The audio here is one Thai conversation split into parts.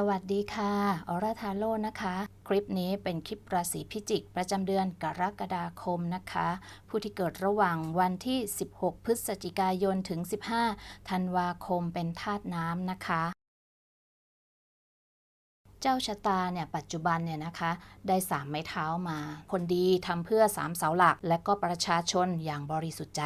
สวัสดีค่ะออร่าทาโร่นะคะ คลิปนี้เป็นคลิปราศีพิจิก ประจำเดือนกรกฎาคมนะคะ ผู้ที่เกิดระหว่างวันที่ 16 พฤศจิกายนถึง 15 ธันวาคมเป็นธาตุน้ำนะคะ เจ้าชะตาเนี่ยปัจจุบันเนี่ยนะคะ ได้สามไม้เท้ามา คนดีทำเพื่อสามเสาหลัก และก็ประชาชนอย่างบริสุทธิ์ใจ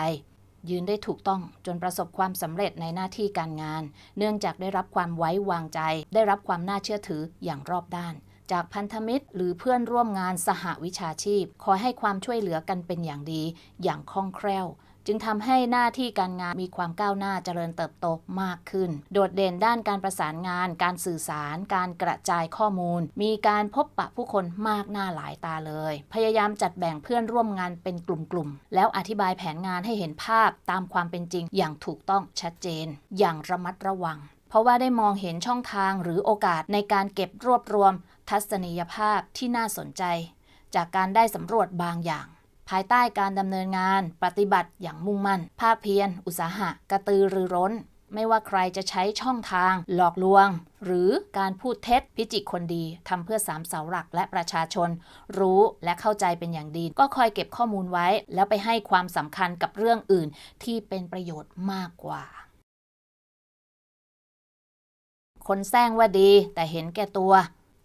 ยืนได้ถูกต้องจนประสบความสำเร็จในหน้าที่การงาน เนื่องจากได้รับความไว้วางใจ ได้รับความน่าเชื่อถืออย่างรอบด้าน จากพันธมิตรหรือเพื่อนร่วมงานสหวิชาชีพ คอยให้ความช่วยเหลือกันเป็นอย่างดี อย่างคล่องแคล่ว จึงทำให้หน้าที่การงานมีความก้าวหน้าเจริญเติบโตมากขึ้น โดดเด่นด้านการประสานงาน การสื่อสาร การกระจายข้อมูล มีการพบปะผู้คนมากหน้าหลายตาเลย พยายามจัดแบ่งเพื่อนร่วมงานเป็นกลุ่มๆ แล้วอธิบายแผนงานให้เห็นภาพตามความเป็นจริงอย่างถูกต้องชัดเจน อย่างระมัดระวัง เพราะว่าได้มองเห็นช่องทางหรือโอกาสในการเก็บรวบรวม ทัศนียภาพที่น่าสนใจ จากการได้สำรวจบางอย่าง ภายใต้การดำเนินงานปฏิบัติอย่างมุ่งมั่น ภาคเพียร อุตสาหะ กระตือรือร้น ไม่ว่าใครจะใช้ช่องทาง หลอกลวง หรือการพูดเท็จพิจิกคนดีทำเพื่อสามเสาหลักและประชาชน รู้และเข้าใจเป็นอย่างดี ก็คอยเก็บข้อมูลไว้ แล้วไปให้ความสำคัญกับเรื่องอื่น ที่เป็นประโยชน์มากกว่าคนแซงว่าดีแต่เห็นแก่ตัว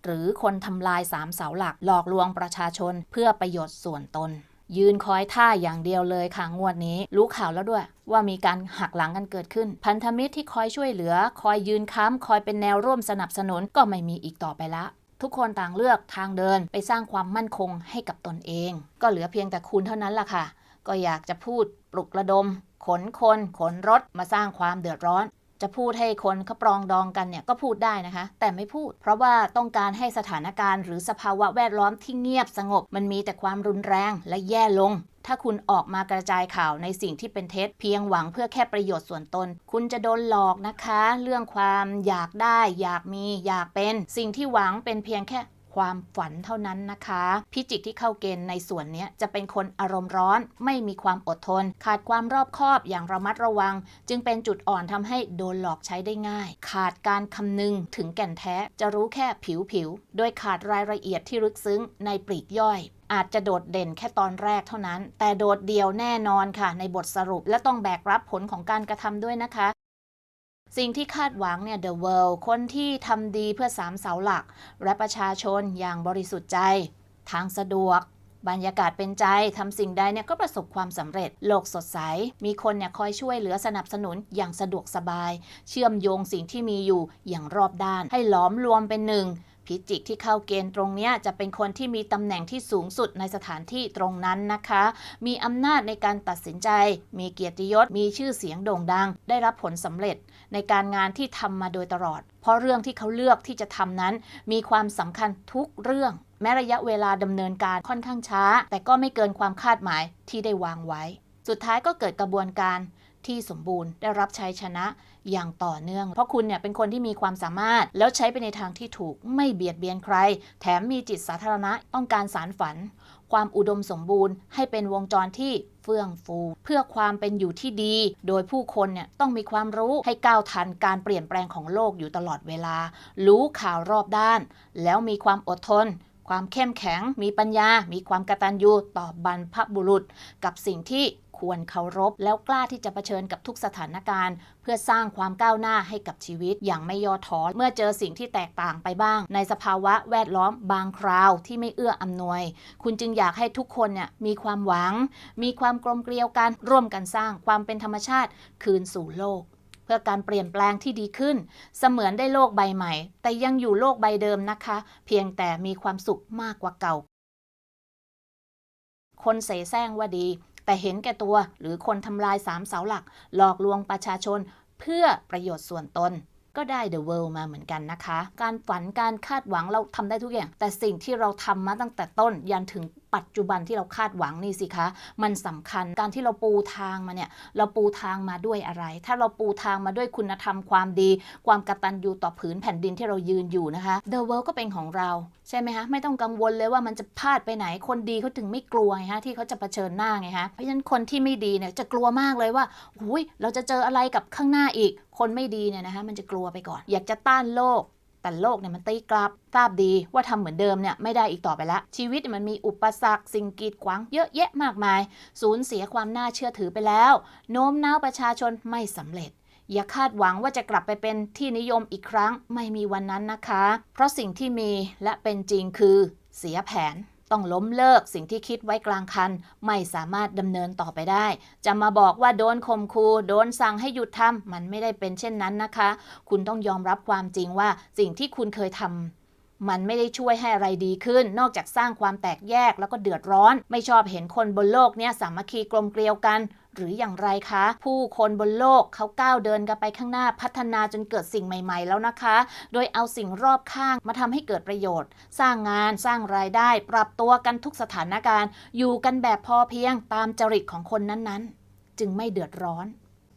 หรือคนทำลายสามเสาหลักหลอกลวงประชาชนเพื่อประโยชน์ส่วนตน ยืนคอยท่าอย่างเดียวเลยค่ะงวดนี้ รู้ข่าวแล้วด้วย ว่ามีการหักหลังกันเกิดขึ้น พันธมิตรที่คอยช่วยเหลือ คอยยืนค้ำคอยเป็นแนวร่วมสนับสนุนก็ไม่มีอีกต่อไปละทุกคนต่างเลือกทางเดินไปสร้างความมั่นคงให้กับตนเอง ก็เหลือเพียงแต่คุณเท่านั้นล่ะค่ะ ก็อยากจะพูดปลุกระดม ขนคน ขนรถมาสร้างความเดือดร้อน จะพูดให้คนเขาปรองดองกันเนี่ยก็พูดได้นะคะ แต่ไม่พูด เพราะว่าต้องการให้สถานการณ์หรือสภาวะแวดล้อมที่เงียบสงบ มันมีแต่ความรุนแรงและแย่ลง ถ้าคุณออกมากระจายข่าวในสิ่งที่เป็นเท็จ เพียงหวังเพื่อแค่ประโยชน์ส่วนตน คุณจะโดนหลอกนะคะ เรื่องความอยากได้ อยากมี อยากเป็น สิ่งที่หวังเป็นเพียงแค่ ความฝันเท่านั้นนะคะ พิจิกที่เข้าเกณฑ์ในส่วนนี้จะเป็นคนอารมณ์ร้อน ไม่มีความอดทน ขาดความรอบคอบอย่างระมัดระวัง จึงเป็นจุดอ่อนทำให้โดนหลอกใช้ได้ง่าย ขาดการคำนึงถึงแก่นแท้จะรู้แค่ผิวๆโดยขาดรายละเอียดที่ลึกซึ้งในปลีกย่อยอาจจะโดดเด่นแค่ตอนแรกเท่านั้น แต่โดดเดี่ยวแน่นอนค่ะ ในบทสรุปและต้องแบกรับผลของการกระทำด้วยนะคะ สิ่งที่คาดหวังเนี่ย The World คนที่ทำดีเพื่อสามเสาหลัก และประชาชนอย่างบริสุทธิ์ใจ ทางสะดวก บรรยากาศเป็นใจทำสิ่งใดเนี่ยก็ประสบความสำเร็จ โลกสดใส มีคนเนี่ยคอยช่วยเหลือสนับสนุนอย่างสะดวกสบาย เชื่อมโยงสิ่งที่มีอยู่อย่างรอบด้าน ให้หลอมรวมเป็นหนึ่ง พิจิกที่เข้าเกณฑ์ตรงนี้จะเป็นคนที่มีตำแหน่งที่สูงสุดในสถานที่ตรงนั้นนะคะ มีอำนาจในการตัดสินใจ มีเกียรติยศ มีชื่อเสียงโด่งดัง ได้รับผลสำเร็จในการงานที่ทำมาโดยตลอด เพราะเรื่องที่เขาเลือกที่จะทำนั้น มีความสำคัญทุกเรื่อง แม้ระยะเวลาดำเนินการค่อนข้างช้า แต่ก็ไม่เกินความคาดหมายที่ได้วางไว้ สุดท้ายก็เกิดกระบวนการที่สมบูรณ์ได้รับชัยชนะ อย่างต่อเนื่อง เพราะคุณเนี่ยเป็นคนที่มีความสามารถ แล้วใช้ไปในทางที่ถูกไม่เบียดเบียนใคร แถมมีจิตสาธารณะต้องการสารฝัน ความอุดมสมบูรณ์ ให้เป็นวงจรที่เฟื่องฟู เพื่อความเป็นอยู่ที่ดี โดยผู้คนเนี่ยต้องมีความรู้ให้ก้าวทันการเปลี่ยนแปลงของโลกอยู่ตลอดเวลา รู้ข่าวรอบด้าน แล้วมีความอดทนความเข้มแข็ง มีปัญญา มีความกตัญญูต่อบรรพบุรุษ กับสิ่งที่ ควรเคารพ แล้วกล้าที่จะเผชิญกับทุกสถานการณ์ เพื่อสร้างความก้าวหน้าให้กับชีวิต อย่างไม่ย่อท้อเมื่อเจอสิ่งที่แตกต่างไปบ้าง ในสภาวะแวดล้อมบางคราวที่ไม่เอื้ออำนวย คุณจึงอยากให้ทุกคนเนี่ยมีความหวัง มีความกลมเกลียวกันร่วมกันสร้างความเป็นธรรมชาติคืนสู่โลกเพื่อการเปลี่ยนแปลงที่ดีขึ้น เสมือนได้โลกใบใหม่ แต่ยังอยู่โลกใบเดิมนะคะ เพียงแต่มีความสุขมากกว่าเก่า คนเสแสร้งว่าดี แต่เห็นแก่ตัวหรือคนทำลายสามเสาหลัก หลอกลวงประชาชน เพื่อประโยชน์ส่วนตนก็ได้ The World มาเหมือนกันนะคะ การฝันการคาดหวังเราทำได้ทุกอย่าง แต่สิ่งที่เราทำมาตั้งแต่ต้นยันถึง ปัจจุบันที่เราคาดหวังนี่สิคะ มันสำคัญการที่เราปูทางมาเนี่ยเราปูทางมาด้วยอะไร ถ้าเราปูทางมาด้วยคุณธรรมความดี ความกตัญญูต่อผืนแผ่นดินที่เรายืนอยู่นะคะ The World ก็เป็นของเราใช่ไหมคะไม่ต้องกังวลเลยว่ามันจะพลาดไปไหนคนดีเขาถึงไม่กลัวไงฮะที่เขาจะเผชิญหน้าไงฮะเพราะฉะนั้นคนที่ไม่ดีเนี่ยจะกลัวมากเลยว่าหุยเราจะเจออะไรกับข้างหน้าอีก คนไม่ดีเนี่ยนะคะมันจะกลัวไปก่อน อยากจะต้านโลก แต่โลกเนี่ยมันตีกลับ ทราบดีว่าทำเหมือนเดิมเนี่ยไม่ได้อีกต่อไปละ ชีวิตมันมีอุปสรรคสิ่งกีดขวางเยอะแยะมากมาย สูญเสียความน่าเชื่อถือไปแล้ว โน้มน้าวประชาชนไม่สำเร็จ อย่าคาดหวังว่าจะกลับไปเป็นที่นิยมอีกครั้งไม่มีวันนั้นนะคะ เพราะสิ่งที่มีและเป็นจริงคือเสียแผน ต้องล้มเลิกสิ่งที่คิดไว้กลางคัน ไม่สามารถดำเนินต่อไปได้ จะมาบอกว่าโดนข่มคูโดนสั่งให้หยุดทำมันไม่ได้เป็นเช่นนั้นนะคะ คุณต้องยอมรับความจริงว่าสิ่งที่คุณเคยทำมันไม่ได้ช่วยให้อะไรดีขึ้น นอกจากสร้างความแตกแยกแล้วก็เดือดร้อน ไม่ชอบเห็นคนบนโลกเนี้ยสามัคคีกลมเกลียวกัน หรืออย่างไรคะ ผู้คนบนโลกเขาก้าวเดินกันไปข้างหน้าพัฒนาจนเกิดสิ่งใหม่ๆ แล้วนะคะ โดยเอาสิ่งรอบข้างมาทำให้เกิดประโยชน์ สร้างงานสร้างรายได้ ปรับตัวกันทุกสถานการณ์ อยู่กันแบบพอเพียงตามจริตของคนนั้นๆ จึงไม่เดือดร้อน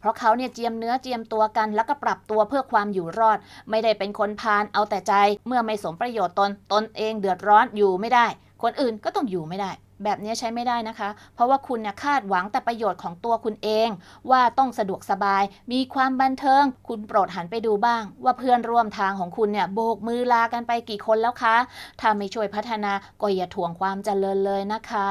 เพราะเขาเนี่ยเจียมเนื้อเจียมตัวกันแล้วก็ปรับตัวเพื่อความอยู่รอด ไม่ได้เป็นคนพาลเอาแต่ใจ เมื่อไม่สมประโยชน์ตนตนเองเดือดร้อนอยู่ไม่ได้ คนอื่นก็ต้องอยู่ไม่ได้ แบบนี้ใช้ไม่ได้นะคะ เพราะว่าคุณเนี่ยคาดหวังแต่ประโยชน์ของตัวคุณเอง ว่าต้องสะดวกสบาย มีความบันเทิง คุณโปรดหันไปดูบ้าง ว่าเพื่อนร่วมทางของคุณเนี่ยโบกมือลากันไปกี่คนแล้วคะถ้าไม่ช่วยพัฒนาก็อย่าถ่วงความเจริญเลยนะคะ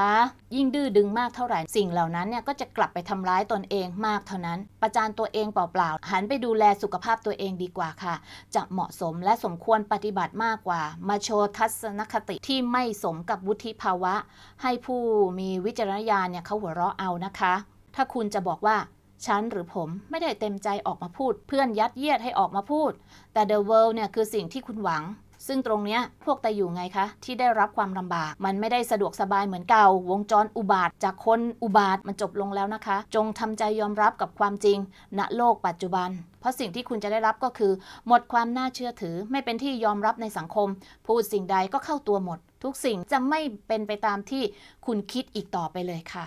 ยิ่งดื้อดึงมากเท่าไหร่สิ่งเหล่านั้นเนี่ยก็จะกลับไปทำร้ายตนเองมากเท่านั้น ประจานตัวเองเปล่าๆหันไปดูแลสุขภาพตัวเองดีกว่าค่ะ จะเหมาะสมและสมควรปฏิบัติมากกว่า มาโชว์ทัศนคติที่ไม่สมกับวุฒิภาวะ ให้ผู้มีวิจารณญาณเนี่ยเขาหัวเราะเอานะคะ ถ้าคุณจะบอกว่าฉันหรือผมไม่ได้เต็มใจออกมาพูด เพื่อนยัดเยียดให้ออกมาพูด แต่ the world เนี่ยคือสิ่งที่คุณหวัง ซึ่งตรงเนี้ยพวกแต่อยู่ไงคะ ที่ได้รับความลำบาก มันไม่ได้สะดวกสบายเหมือนเก่า วงจรอุบาทจากคนอุบาทมันจบลงแล้วนะคะ จงทำใจยอมรับกับความจริง ณโลกปัจจุบัน เพราะสิ่งที่คุณจะได้รับก็คือ หมดความน่าเชื่อถือ ไม่เป็นที่ยอมรับในสังคม พูดสิ่งใดก็เข้าตัวหมด ทุกสิ่งจะไม่เป็นไปตามที่คุณคิดอีกต่อไปเลยค่ะ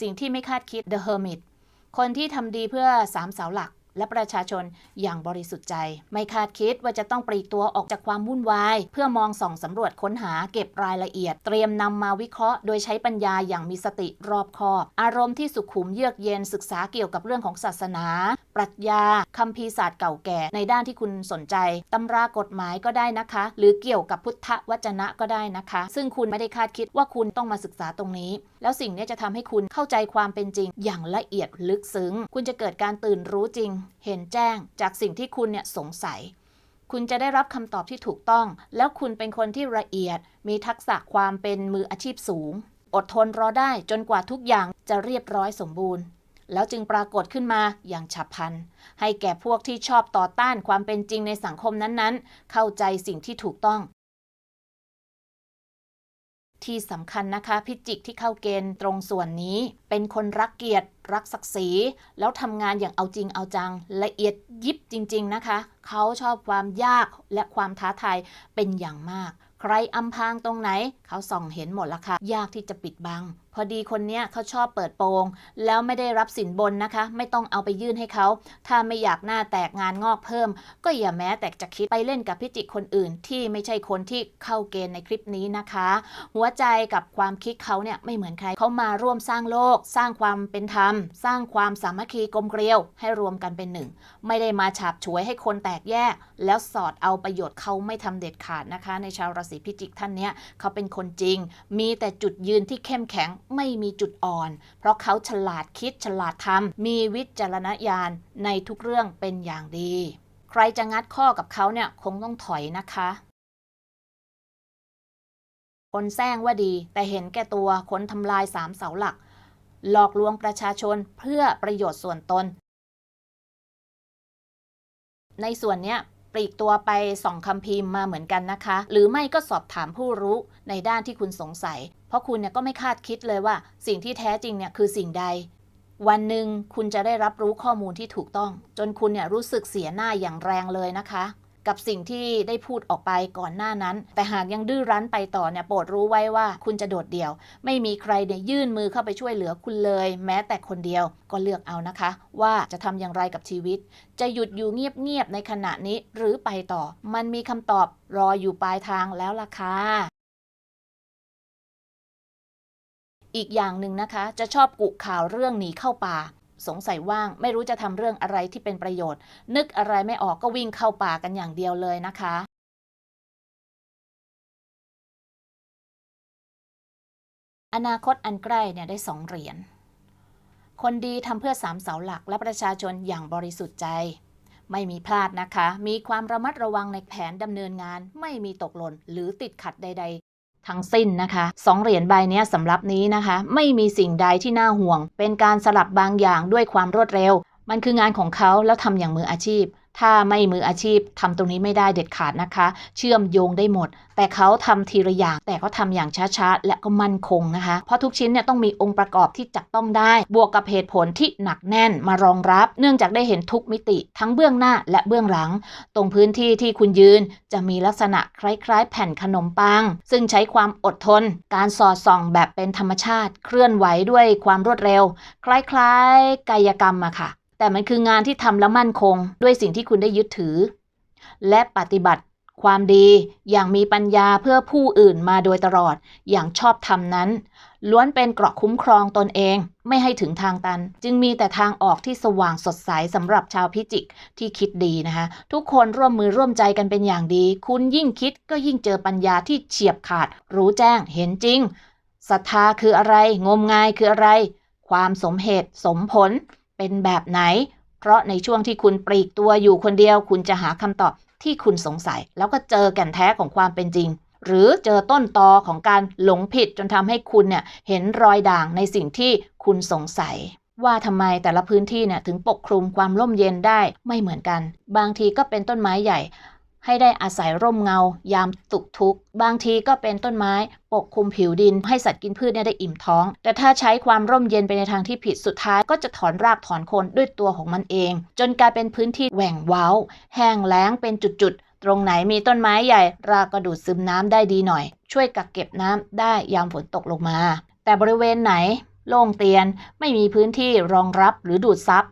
สิ่งที่ไม่คาดคิด The Hermit คนที่ทำดีเพื่อสามเสาหลัก และประชาชนอย่างบริสุทธิ์ใจ ไม่คาดคิดว่าจะต้องปลีกตัวออกจากความวุ่นวาย เพื่อมองส่องสำรวจค้นหาเก็บรายละเอียด เตรียมนำมาวิเคราะห์โดยใช้ปัญญาอย่างมีสติรอบคอบ อารมณ์ที่สุขุมเยือกเย็นศึกษาเกี่ยวกับเรื่องของศาสนาปรัชญาคัมภีศาสตร์เก่าแก่ในด้านที่คุณสนใจตำรากฎหมายก็ได้นะคะ หรือเกี่ยวกับพุทธวจนะก็ได้นะคะ ซึ่งคุณไม่ได้คาดคิดว่าคุณต้องมาศึกษาตรงนี้ แล้วสิ่งนี้จะทำให้คุณเข้าใจความเป็นจริง อย่างละเอียดลึกซึ้ง คุณจะเกิดการตื่นรู้จริง เห็นแจ้ง จากสิ่งที่คุณเนี่ยสงสัย คุณจะได้รับคำตอบที่ถูกต้อง แล้วคุณเป็นคนที่ละเอียด มีทักษะความเป็นมืออาชีพสูง อดทนรอได้จนกว่าทุกอย่างจะเรียบร้อยสมบูรณ์ แล้วจึงปรากฏขึ้นมาอย่างฉับพลัน ให้แก่พวกที่ชอบต่อต้านความเป็นจริงในสังคมนั้นๆ เข้าใจสิ่งที่ถูกต้องที่สำคัญนะคะ พิจิกที่เข้าเกณฑ์ตรงส่วนนี้ เป็นคนรักเกียรติ รักศักดิ์ศรี แล้วทำงานอย่างเอาจริงเอาจัง ละเอียดยิบจริง ๆนะคะ เขาชอบความยากและความท้าทายเป็นอย่างมาก ใครอำพางตรงไหน เขาส่องเห็นหมดละค่ะ ยากที่จะปิดบังพอดีคนเนี้ยเขาชอบเปิดโปง แล้วไม่ได้รับสินบนนะคะ ไม่ต้องเอาไปยื่นให้เขา ถ้าไม่อยากหน้าแตกงานงอกเพิ่ม ก็อย่าแม้แต่จะคิดไปเล่นกับพิจิกคนอื่น ที่ไม่ใช่คนที่เข้าเกณฑ์ในคลิปนี้นะคะ หัวใจกับความคิดเขาเนี่ยไม่เหมือนใครเขามาร่วมสร้างโลก สร้างความเป็นธรรม สร้างความสามัคคีกลมเกลียว ให้รวมกันเป็นหนึ่ง ไม่ได้มาฉาบฉวยให้คนแตกแยก แล้วสอดเอาประโยชน์เขาไม่ทำเด็ดขาดนะคะ ในชาวราศีพิจิกท่านเนี้ยเขาเป็นคนจริง มีแต่จุดยืนที่เข้มแข็งไม่มีจุดอ่อน เพราะเขาฉลาดคิดฉลาดทำมีวิจารณญาณในทุกเรื่องเป็นอย่างดี ใครจะงัดข้อกับเขาเนี่ยคงต้องถอยนะคะ คนแซงว่าดีแต่เห็นแก่ตัวคนทำลายสามเสาหลัก หลอกลวงประชาชนเพื่อประโยชน์ส่วนตน ในส่วนเนี้ย ปลีกตัวไปส่องคำพิมพ์มาเหมือนกันนะคะ หรือไม่ก็สอบถามผู้รู้ในด้านที่คุณสงสัย เพราะคุณเนี่ยก็ไม่คาดคิดเลยว่า สิ่งที่แท้จริงเนี่ยคือสิ่งใด วันหนึ่งคุณจะได้รับรู้ข้อมูลที่ถูกต้อง จนคุณเนี่ยรู้สึกเสียหน้าอย่างแรงเลยนะคะ กับสิ่งที่ได้พูดออกไปก่อนหน้านั้น แต่หากยังดื้อรั้นไปต่อเนี่ยโปรดรู้ไว้ว่าคุณจะโดดเดี่ยว ไม่มีใครเนี่ยยื่นมือเข้าไปช่วยเหลือคุณเลย แม้แต่คนเดียวก็เลือกเอานะคะ ว่าจะทำอย่างไรกับชีวิต จะหยุดอยู่เงียบๆในขณะนี้หรือไปต่อ มันมีคำตอบรออยู่ปลายทางแล้วล่ะค่ะอีกอย่างหนึ่งนะคะ จะชอบกุข่าวเรื่องหนีเข้าป่า สงสัยว่าง ไม่รู้จะทำเรื่องอะไรที่เป็นประโยชน์ นึกอะไรไม่ออกก็วิ่งเข้าป่ากันอย่างเดียวเลยนะคะอนาคตอันใกล้เนี่ยได้สองเหรียญ คนดีทำเพื่อสามเสาหลักและประชาชนอย่างบริสุทธิ์ใจ ไม่มีพลาดนะคะ มีความระมัดระวังในแผนดำเนินงาน ไม่มีตกหล่นหรือติดขัดใด ทั้งสิ้นนะคะสองเหรียญใบนี้สำหรับนี้นะคะ ไม่มีสิ่งใดที่น่าห่วง เป็นการสลับบางอย่างด้วยความรวดเร็ว มันคืองานของเขาแล้วทำอย่างมืออาชีพ ถ้าไม่มืออาชีพทำตรงนี้ไม่ได้เด็ดขาดนะคะ เชื่อมโยงได้หมด แต่เขาทำทีละอย่าง แต่เขาทำอย่างช้าๆ และก็มั่นคงนะคะ เพราะทุกชิ้นเนี่ยต้องมีองค์ประกอบที่จับต้องได้ บวกกับเหตุผลที่หนักแน่นมารองรับ เนื่องจากได้เห็นทุกมิติ ทั้งเบื้องหน้าและเบื้องหลัง ตรงพื้นที่ที่คุณยืนจะมีลักษณะคล้ายๆ แผ่นขนมปัง ซึ่งใช้ความอดทน การสอดส่องแบบเป็นธรรมชาติ เคลื่อนไหวด้วยความรวดเร็ว คล้ายๆ กายกรรมอะค่ะ แต่มันคืองานที่ทำแล้วมั่นคง ด้วยสิ่งที่คุณได้ยึดถือ และปฏิบัติความดีอย่างมีปัญญาเพื่อผู้อื่นมาโดยตลอดอย่างชอบธรรมนั้น ล้วนเป็นเกราะคุ้มครองตนเองไม่ให้ถึงทางตัน จึงมีแต่ทางออกที่สว่างสดใสสำหรับชาวพิจิกที่คิดดีนะคะ ทุกคนร่วมมือร่วมใจกันเป็นอย่างดี คุณยิ่งคิดก็ยิ่งเจอปัญญาที่เฉียบขาด รู้แจ้งเห็นจริงศรัทธาคืออะไร งมงายคืออะไร ความสมเหตุสมผล เป็นแบบไหน เพราะในช่วงที่คุณปลีกตัวอยู่คนเดียว คุณจะหาคำตอบที่คุณสงสัย แล้วก็เจอแก่นแท้ของความเป็นจริง หรือเจอต้นตอของการหลงผิดจนทำให้คุณเนี่ยเห็นรอยด่างในสิ่งที่คุณสงสัยว่าทำไมแต่ละพื้นที่เนี่ยถึงปกคลุมความร่มเย็นได้ไม่เหมือนกัน บางทีก็เป็นต้นไม้ใหญ่ ให้ได้อาศัยร่มเงา ยามตุกทุก บางทีก็เป็นต้นไม้ปกคลุมผิวดิน ให้สัตว์กินพืชเนี่ยได้อิ่มท้อง แต่ถ้าใช้ความร่มเย็นไปในทางที่ผิดสุดท้าย ก็จะถอนรากถอนโคนด้วยตัวของมันเอง จนกลายเป็นพื้นที่แหว่งเว้า แห้งแล้งเป็นจุดๆ ตรงไหนมีต้นไม้ใหญ่ รากก็ดูดซึมน้ำได้ดีหน่อย ช่วยกักเก็บน้ำได้ยามฝนตกลงมา แต่บริเวณไหนโล่งเตียนไม่มีพื้นที่รองรับหรือดูดซับ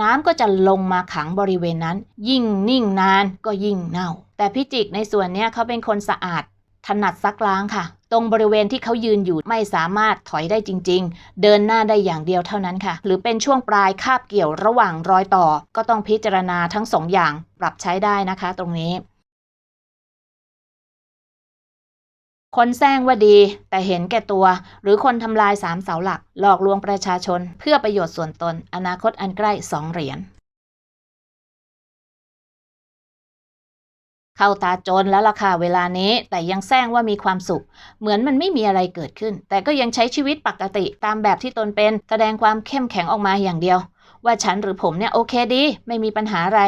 น้ำก็จะลงมาขังบริเวณนั้น ยิ่งนิ่งนานก็ยิ่งเน่า แต่พิจิกในส่วนนี้เขาเป็นคนสะอาด ถนัดซักล้างค่ะ ตรงบริเวณที่เขายืนอยู่ไม่สามารถถอยได้จริง ๆ เดินหน้าได้อย่างเดียวเท่านั้นค่ะ หรือเป็นช่วงปลายคาบเกี่ยวระหว่างรอยต่อ ก็ต้องพิจารณาทั้งสองอย่างปรับใช้ได้นะคะ ตรงนี้ คนแซงว่าดี แต่เห็นแก่ตัว หรือคนทำลายสามเสาหลัก หลอกลวงประชาชน เพื่อประโยชน์ส่วนตน อนาคตอันใกล้สองเหรียญเข้าตาจนแล้วล่ะค่ะเวลานี้ แต่ยังแซงว่ามีความสุข เหมือนมันไม่มีอะไรเกิดขึ้น แต่ก็ยังใช้ชีวิตปกติตามแบบที่ตนเป็น แสดงความเข้มแข็งออกมาอย่างเดียว ว่าฉันหรือผมเนี่ยโอเคดี ไม่มีปัญหาอะไร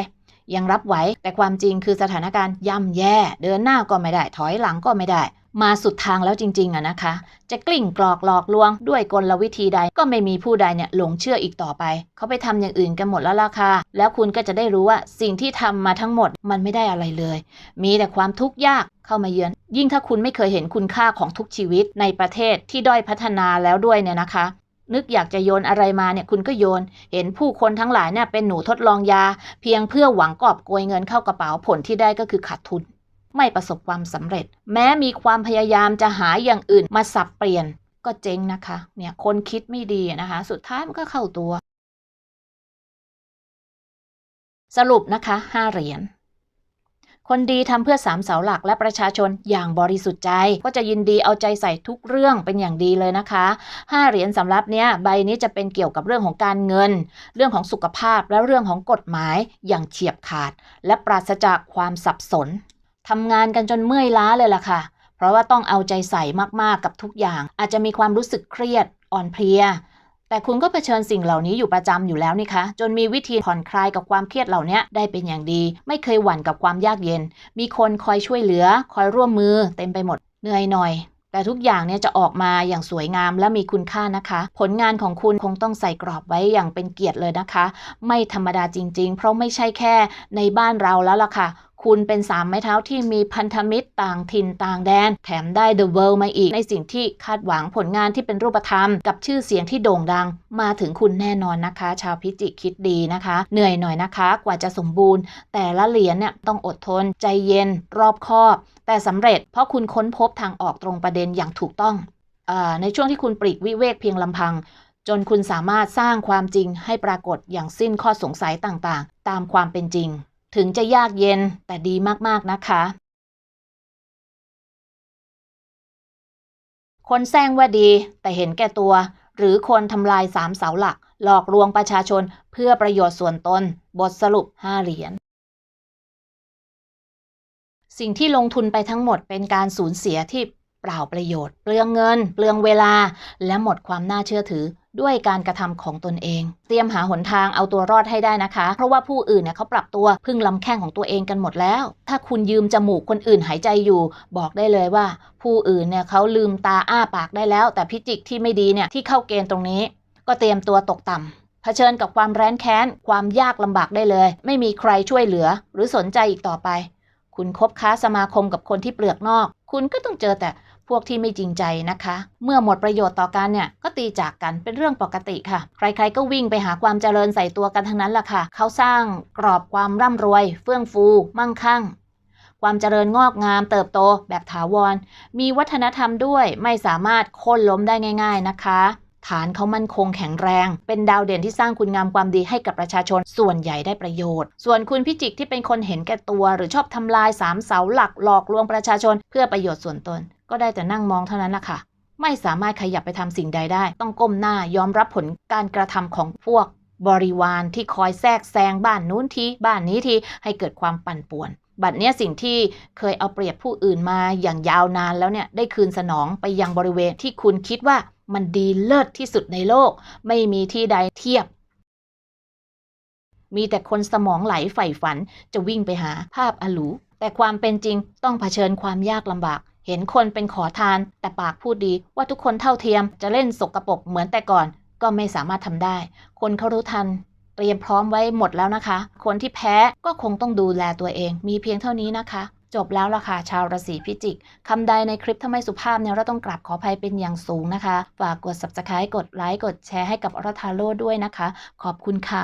ยังรับไหวแต่ความจริงคือสถานการณ์ย่ำแย่ เดินหน้าก็ไม่ได้ ถอยหลังก็ไม่ได้ มาสุดทางแล้วจริงๆอะนะคะ จะกลิ้งกรอกหลอกลวงด้วยกลวิธีใดก็ไม่มีผู้ใดเนี่ยหลงเชื่ออีกต่อไป เขาไปทำอย่างอื่นกันหมดแล้วล่ะค่ะแล้วคุณก็จะได้รู้ว่าสิ่งที่ทำมาทั้งหมดมันไม่ได้อะไรเลย มีแต่ความทุกข์ยากเข้ามาเยือน ยิ่งถ้าคุณไม่เคยเห็นคุณค่าของทุกชีวิตในประเทศที่ด้อยพัฒนาแล้วด้วยเนี่ยนะคะ นึกอยากจะโยนอะไรมาเนี่ยคุณก็โยน เห็นผู้คนทั้งหลายเนี่ยเป็นหนูทดลองยา เพียงเพื่อหวังกอบโกยเงินเข้ากระเป๋าผลที่ได้ก็คือขาดทุน ไม่ประสบความสำเร็จ แม้มีความพยายามจะหาอย่างอื่นมาสับเปลี่ยนก็เจ๊งนะคะ เนี่ยคนคิดไม่ดีนะคะ สุดท้ายมันก็เข้าตัว สรุปนะคะห้าเหรียญคนดีทำเพื่อสามเสาหลักและประชาชนอย่างบริสุทธิ์ใจ ก็จะยินดีเอาใจใส่ทุกเรื่องเป็นอย่างดีเลยนะคะห้าเหรียญสำหรับเนี้ยใบนี้จะเป็นเกี่ยวกับเรื่องของการเงิน เรื่องของสุขภาพและเรื่องของกฎหมายอย่างเฉียบขาด และปราศจากความสับสน ทำงานกันจนเมื่อยล้าเลยล่ะค่ะ เพราะว่าต้องเอาใจใส่มากๆกับทุกอย่าง อาจจะมีความรู้สึกเครียดอ่อนเพลีย แต่คุณก็เผชิญสิ่งเหล่านี้อยู่ประจำอยู่แล้วนี่คะจนมีวิธีผ่อนคลายกับความเครียดเหล่านี้ได้เป็นอย่างดี ไม่เคยหวั่นกับความยากเย็น มีคนคอยช่วยเหลือ คอยร่วมมือ เต็มไปหมดเหนื่อยหน่อยแต่ทุกอย่างเนี่ยจะออกมาอย่างสวยงามและมีคุณค่านะคะ ผลงานของคุณคงต้องใส่กรอบไว้อย่างเป็นเกียรติเลยนะคะ ไม่ธรรมดาจริง ๆ เพราะไม่ใช่แค่ในบ้านเราแล้วล่ะค่ะ คุณเป็นสามไม้เท้าที่มีพันธมิตรต่างถิ่นต่างแดน แถมได้ The World มาอีก ในสิ่งที่คาดหวังผลงานที่เป็นรูปธรรม กับชื่อเสียงที่โด่งดัง มาถึงคุณแน่นอนนะคะ ชาวพิจิกคิดดีนะคะ เหนื่อยหน่อยนะคะ กว่าจะสมบูรณ์ แต่ละเหรียญเนี่ยต้องอดทน ใจเย็น รอบคอบแต่สำเร็จเพราะคุณค้นพบทางออกตรงประเด็นอย่างถูกต้องอในช่วงที่คุณปลีกวิเวกเพียงลำพังจนคุณสามารถสร้างความจริงให้ปรากฏอย่างสิ้นข้อสงสัยต่างๆ ตามความเป็นจริง ถึงจะยากเย็นแต่ดีมากๆนะคะ คนแซงว่าดีแต่เห็นแก่ตัว หรือคนทำลายสามเสาหลัก หลอกลวงประชาชนเพื่อประโยชน์ส่วนตน บทสรุป 5 เหรียญสิ่งที่ลงทุนไปทั้งหมดเป็นการสูญเสียที่เปล่าประโยชน์ เปลืองเงิน เปลืองเวลา และหมดความน่าเชื่อถือ ด้วยการกระทำของตนเอง เตรียมหาหนทางเอาตัวรอดให้ได้นะคะ เพราะว่าผู้อื่นเนี่ยเขาปรับตัวพึ่งลำแข้งของตัวเองกันหมดแล้ว ถ้าคุณยืมจมูกคนอื่นหายใจอยู่ บอกได้เลยว่า ผู้อื่นเนี่ยเขาลืมตาอ้าปากได้แล้ว แต่พิจิกที่ไม่ดีเนี่ยที่เข้าเกณฑ์ตรงนี้ ก็เตรียมตัวตกต่ำเผชิญกับความแร้นแค้น ความยากลำบากได้เลย ไม่มีใครช่วยเหลือ หรือสนใจอีกต่อไป คุณคบค้าสมาคมกับคนที่เปลือกนอก คุณก็ต้องเจอแต่ พวกที่ไม่จริงใจนะคะ เมื่อหมดประโยชน์ต่อกันเนี่ยก็ตีจากกันเป็นเรื่องปกติค่ะ ใครๆก็วิ่งไปหาความเจริญใส่ตัวกันทั้งนั้นแหละค่ะ เขาสร้างกรอบความร่ำรวย เฟื่องฟู มั่งคั่ง ความเจริญงอกงามเติบโตแบบถาวร มีวัฒนธรรมด้วยไม่สามารถโค่นล้มได้ง่าย ๆนะคะฐานเขามั่นคงแข็งแรง เป็นดาวเด่นที่สร้างคุณงามความดีให้กับประชาชนส่วนใหญ่ได้ประโยชน์ ส่วนคุณพิจิกที่เป็นคนเห็นแก่ตัว หรือชอบทำลายสามเสาหลักหลอกลวงประชาชนเพื่อประโยชน์ส่วนตน ก็ได้แต่นั่งมองเท่านั้นนะคะไม่สามารถขยับไปทำสิ่งใดได้ ต้องก้มหน้ายอมรับผลการกระทำของพวกบริวารที่คอยแทรกแซงบ้านนู้นทีบ้านนี้ทีให้เกิดความปั่นป่วน บัดเนี้ยสิ่งที่เคยเอาเปรียบผู้อื่นมาอย่างยาวนานแล้วเนี่ยได้คืนสนองไปยังบริเวณที่คุณคิดว่ามันดีเลิศที่สุดในโลก ไม่มีที่ใดเทียบ มีแต่คนสมองไหลใฝ่ฝันจะวิ่งไปหาภาพอลูแต่ความเป็นจริงต้องเผชิญความยากลำบาก เห็นคนเป็นขอทาน แต่ปากพูดดีว่าทุกคนเท่าเทียมจะเล่นสกรปรกเหมือนแต่ก่อน ก็ไม่สามารถทำได้ คนเขารู้ทัน เตรียมพร้อมไว้หมดแล้วนะคะ คนที่แพ้ก็คงต้องดูแลตัวเอง มีเพียงเท่านี้นะคะ จบแล้วล่ะค่ะชาวราศีพิจิกคำใดในคลิปถ้าไม่สุภาพเนี่ยเราต้องกราบขออภัยเป็นอย่างสูงนะคะ ฝากกด subscribe กดไลค์กดแชร์ให้กับอรทาโร่ด้วยนะคะ ขอบคุณค่ะ